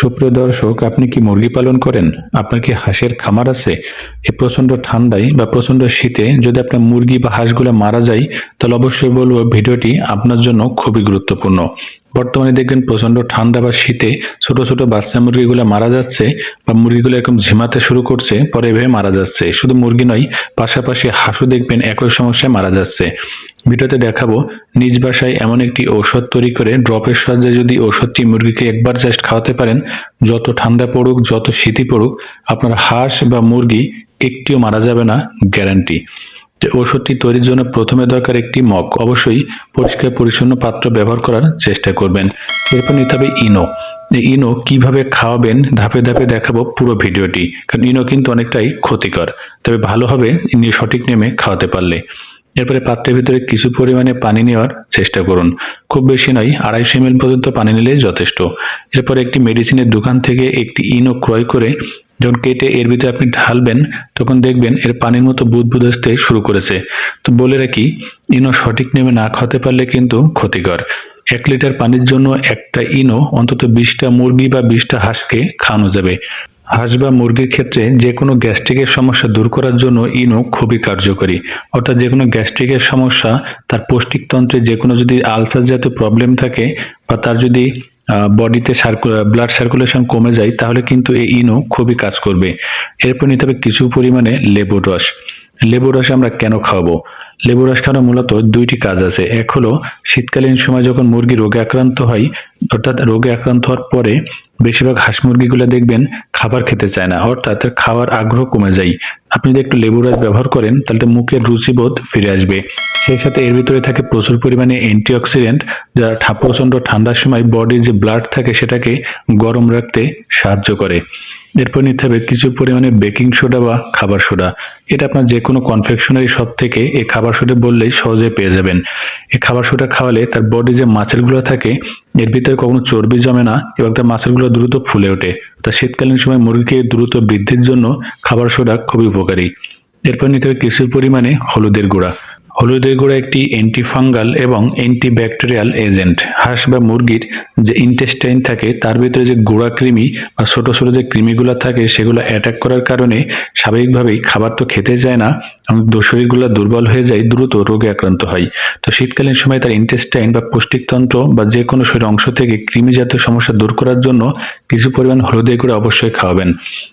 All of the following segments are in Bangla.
সুপ্রিয় দর্শক, আপনি কি মুরগি পালন করেন? আপনার কি হাঁসের খামার আছে? এই প্রচণ্ড ঠান্ডায় বা প্রচণ্ড শীতে যদি আপনার মুরগি বা হাঁসগুলো মারা যায়, তাহলে অবশ্যই বলব ভিডিওটি আপনার জন্য খুবই গুরুত্বপূর্ণ। বর্তমানে দেখবেন প্রচণ্ড ঠান্ডা বা শীতে ছোট ছোট বাচ্চা মুরগিগুলো মারা যাচ্ছে বা মুরগিগুলো এরকম ঝিমাতে শুরু করছে, পরে এভাবে মারা যাচ্ছে। শুধু মুরগি নয়, পাশাপাশি হাঁসও দেখবেন একই সমস্যায় মারা যাচ্ছে। ভিডিওতে দেখাবো, নিজ বাসায় এমন একটি ঔষধ তৈরি করে ড্রপের সাহায্যে যদি ঔষধটি মুরগিকে একবার জাস্ট খাওয়াতে পারেন, যত ঠান্ডা পড়ুক, যত শীতই পড়ুক, আপনার হাঁস বা মুরগি একটিও মারা যাবে না গ্যারান্টি ওষুধটি তৈরির জন্য প্রথমে দরকার একটি মগ। অবশ্যই পরিষ্কার, পরিচ্ছন্ন পাত্র ব্যবহার করার চেষ্টা করবেন। এরপর নিতে হবে ইনো। ইনো কীভাবে খাওয়াবেন, ধাপে ধাপে দেখাবো পুরো ভিডিওটি। কারণ ইনো কিন্তু অনেকটাই ক্ষতিকর। তবে ভালো হবে ইনি সঠিক নেমে খাওয়াতে পারলে। এরপরে পাত্রের ভিতরে কিছু পরিমাণে পানি নেওয়ার চেষ্টা করুন। খুব বেশি নয়, আড়াইশো এমএল পর্যন্ত পানি নিলেই যথেষ্ট। এরপর একটি মেডিসিনের দোকান থেকে একটি ইনো ক্রয় করে যখন কেটে এর ভিতরে আপনি ঢালবেন, তখন দেখবেন এর পানির মতো বুদবুদ আসতে শুরু করেছে। তো বলে রাখি, ইনো সঠিক নেমে না খাওয়াতে পারলে কিন্তু ক্ষতিকর। এক লিটার পানির জন্য একটা ইনো অন্তত বিশটা মুরগি বা বিশটা হাঁসকে খাওয়ানো যাবে। হাঁস বা মুরগির ক্ষেত্রে যে কোনো গ্যাস্ট্রিকের সমস্যা দূর করার জন্য ইনো খুবই কার্যকরী। অর্থাৎ যে কোনো গ্যাস্ট্রিকের সমস্যা, তার পৌষ্টিকতন্ত্রে যে কোনো যদি আলসার জাতীয় প্রবলেম থাকে বা তার যদি বডিতে ব্লাড সার্কুলেশন কমে যায়, তাহলে কিন্তু এই ইনো খুবই কাজ করবে। এরপর নিতে হবে কিছু পরিমাণে লেবুর রস। লেবুর রস আমরা কেন খাওয়াবো? লেবু রস খাওয়ানোর মূলত দুইটি কাজ আছে। এক হলো, শীতকালীন সময় যখন মুরগি রোগে আক্রান্ত হয়, অর্থাৎ রোগে আক্রান্ত হওয়ার পরে বেশিরভাগ হাঁস মুরগিগুলো দেখবেন খাবার খেতে চায় না, অর্থাৎ খাওয়ার আগ্রহ কমে যায়। আপনি যদি একটু লেবু রস ব্যবহার করেন, তাহলে মুখের রুচিবোধ ফিরে আসবে। সেই সাথে এর ভিতরে থাকে প্রচুর পরিমাণে অ্যান্টিঅক্সিডেন্ট যা প্রচণ্ড ঠান্ডার সময় বডির যে ব্লাড থাকে, সেটাকে গরম রাখতে সাহায্য করে। এরপর নিতে হবে কিছু পরিমাণে বেকিং সোডা বা খাবার সোডা। এটা আপনার যে কোনো কনফেকশনারি শপ থেকে এই খাবার সোডা বললেই সহজে পেয়ে যাবেন। এই খাবার সোডা খাওয়ালে তার বডি যে মাছেরগুলো থাকে, এর ভিতরে কখনো চর্বি জমে না এবং তার মাছেরগুলো দ্রুত ফুলে ওঠে। তা শীতকালীন সময় মুরগিকে দ্রুত বৃদ্ধির জন্য খাবার সোডা খুবই উপকারী। এরপর নিতে হবে কিছু পরিমাণে হলুদের গুঁড়া। হলুদের গুঁড়া একটি অ্যান্টিফাঙ্গাল এবং অ্যান্টিব্যাকটেরিয়াল এজেন্ট হাঁস বা মুরগির যে ইন্টেস্টাইন থাকে, তার ভিতরে যে গুঁড়া কৃমি বা ছোট ছোট যে কৃমিগুলো থাকে, সেগুলো অ্যাটাক করার কারণে স্বাভাবিকভাবেই খাবার তো খেতে যায় না শরীরগুলো দুর্বল হয়ে যায়, দ্রুত রোগে আক্রান্ত হয়। তো শীতকালীন সময় তার ইন্টেস্টাইন বা পুষ্টিকতন্ত্র বা যে কোনো শরীর অংশ থেকে কৃমি জাতীয় সমস্যা দূর করার জন্য কিছু পরিমাণ হলুদের গুঁড়া অবশ্যই খাওয়াবেন।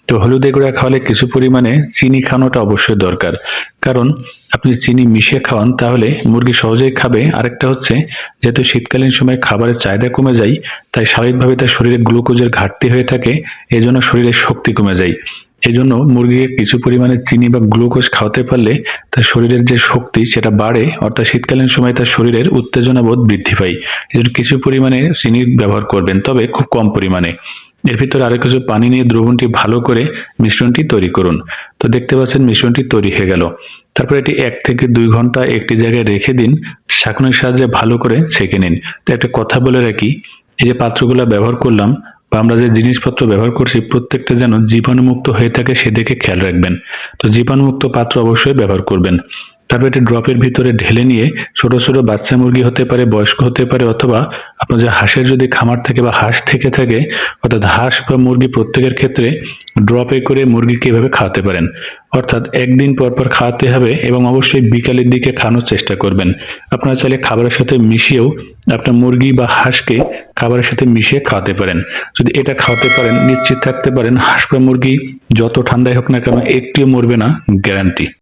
তো হলুদের গুঁড়া খাওয়ালে কিছু পরিমাণে চিনি খাওয়ানোটা অবশ্যই দরকার। কারণ আপনি চিনি মিশিয়ে খাওয়ান, তাহলে মুরগি সহজেই খাবে। আরেকটা হচ্ছে, যেহেতু শীতকালীন সময় খাবারের চাহিদা কমে যায়, তাই স্বাভাবিকভাবে তার শরীরে গ্লুকোজের ঘাটতি হয়ে থাকে এই জন্য শরীরের শক্তি কমে যায়। এই জন্য মুরগিকে কিছু পরিমাণে চিনি বা গ্লুকোজ খাওয়াতে পারলে তার শরীরের যে শক্তি সেটা বাড়ে, অর্থাৎ শীতকালীন সময় তার শরীরের উত্তেজনা বোধ বৃদ্ধি পায়। এই জন্য কিছু পরিমাণে চিনি ব্যবহার করবেন, তবে খুব কম পরিমাণে। এর ভিতরে আরও কিছু পানি নিয়ে দ্রবণটি ভালো করে মিশ্রণটি তৈরি করুন। তো দেখতে পাচ্ছেন মিশ্রণটি তৈরি হয়ে গেল। তারপর এটি এক থেকে দুই ঘণ্টা একটি জায়গায় রেখে দিন, শাকুনির সাহায্যে ভালো করে ছেঁকে নিন। তো একটা কথা বলে রাখি, এই যে পাত্রগুলো ব্যবহার করলাম বা আমরা যে জিনিসপত্র ব্যবহার করছি, প্রত্যেকটা যেন জীবাণুমুক্ত হয়ে থাকে সেদিকে খেয়াল রাখবেন। তো জীবাণুমুক্ত পাত্র অবশ্যই ব্যবহার করবেন। তারপর এটি ড্রপের ভিতরে ঢেলে নিয়ে ছোট ছোট বাচ্চা মুরগি হতে পারে, বয়স্ক হতে পারে, অথবা আপনার যে হাঁসের যদি খামার থাকে বা হাঁস থেকে থাকে, অর্থাৎ হাঁস বা মুরগি প্রত্যেকের ক্ষেত্রে ড্রপে করে মুরগিকে এভাবে খাওয়াতে পারেন। অর্থাৎ একদিন পর পর খাওয়াতে হবে এবং অবশ্যই বিকালের দিকে খাওয়ানোর চেষ্টা করবেন। আপনারা চাইলে খাবারের সাথে মিশিয়েও আপনার মুরগি বা হাঁসকে খাবারের সাথে মিশিয়ে খাওয়াতে পারেন। যদি এটা খাওয়াতে পারেন, নিশ্চিত থাকতে পারেন, হাঁস বা মুরগি যত ঠান্ডায় হোক না কেন, একটিও মরবে না গ্যারান্টি